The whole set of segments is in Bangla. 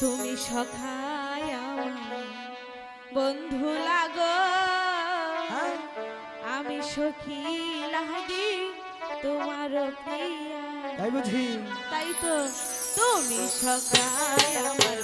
তুমি সখায় বন্ধু লাগ। হ্যাঁ। আমি সখী লাগি তোমার তাই বুঝি। তাই তো তুমি সখায় আমার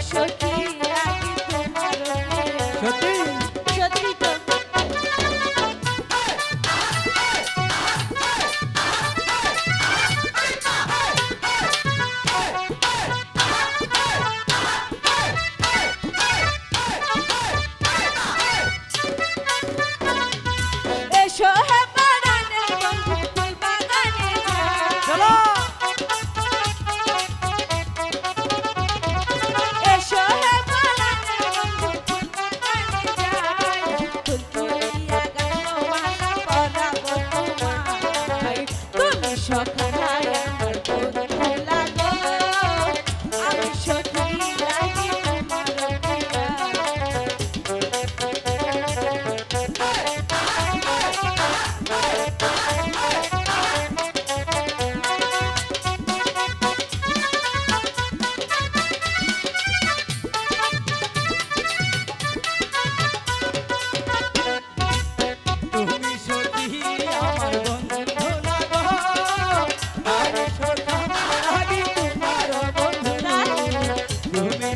সত্যি। shortcut.